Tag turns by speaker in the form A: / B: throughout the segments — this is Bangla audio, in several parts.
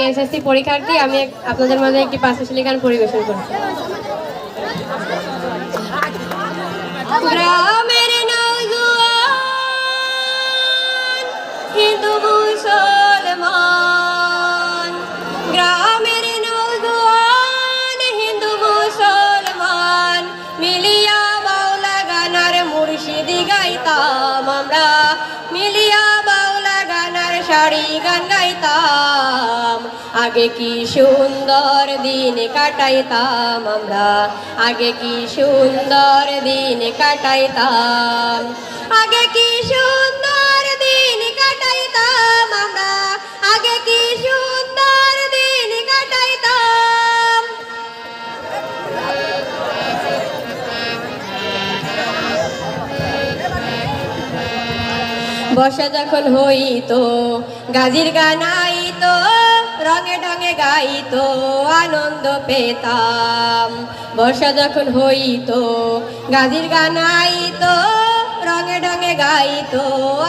A: এসএসসি পরীক্ষার্থী আমি আপনাদের মাঝে একটি পাঁচশালী গান পরিবেশন করছি। গাইতাম। শাড়ি গান গাইতাম আগে কি সুন্দর দিন কাটাইতাম আমরা? আগে কি সুন্দর দিন কাটাইতাম? আগে কি সুন্দর বর্ষা যখন হইতো, গাজির গানাইতো, রঙে ঢঙে গাইতো, আনন্দ পেতাম। বর্ষা যখন হইতো, গাজির গানাইতো, রঙে ঢঙে গাইতো,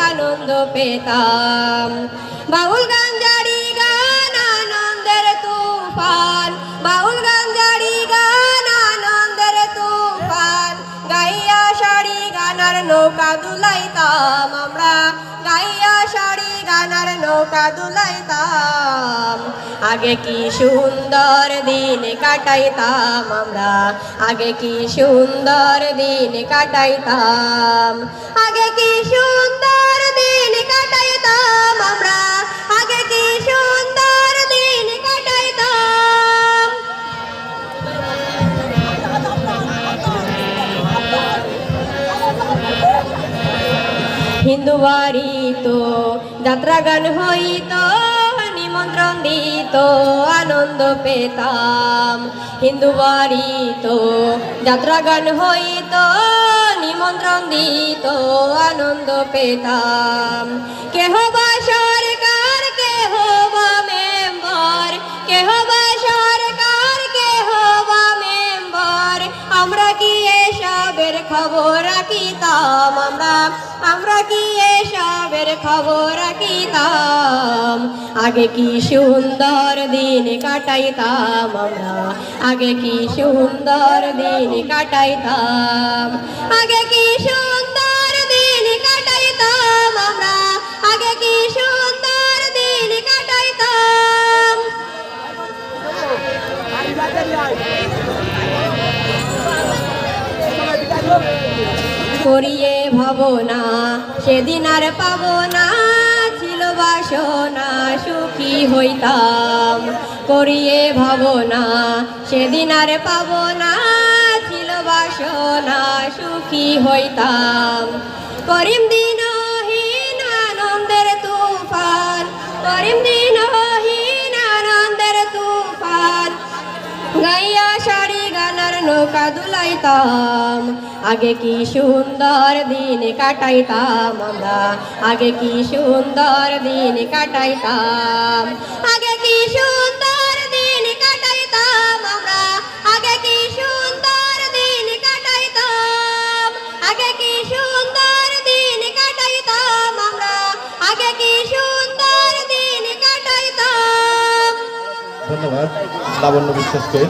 A: আনন্দ পেতাম। বাউল গান, জারি গান, আনন্দের তুফান নৌকা দুলাইতাম। আগে কি সুন্দর দিন কাটাইতাম আমরা? আগে কি সুন্দর দিন কাটাইতাম? আগে কি সুন্দর হিন্দু বাড়ি তো যাত্রা গান হইত, নিমন্ত্রণ দিত, আনন্দ পেতাম। হিন্দু বাড়ি তো যাত্রা গান হইত, নিমন্ত্রণ দিত, আনন্দ পেতাম। কেহ বা খবর রাখিতাম আমরা। আমরা কি এসবের খবর রাখিতাম? আগে কি সুন্দর দিন কাটাইতাম আমরা? আগে কি সুন্দর দিন কাটাইতাম? করিয়ে ভাবনা, সেদিন আর পাবো না ছিল বাসনা, সুখী হইতাম। করিয়ে ভাবনা, সেদিন আর পাবো না ছিল বাসনা, সুখী হইতাম। করিম দিনহীন নৌকা দুলাইতাম আগে কি সুন্দর দিন কাটাইতাম আমরা? আগে কি সুন্দর দিন কাটাইতাম। আগে কি সুন্দর দিন কাটাইতাম আমরা? আগে কি সুন্দর দিন কাটাইতাম? আগে কি সুন্দর দিন কাটাইতাম আমরা? আগে কি সুন্দর দিন কাটাইতাম।
B: ধন্যবাদ, লাবণ্য বিশ্বাসকে।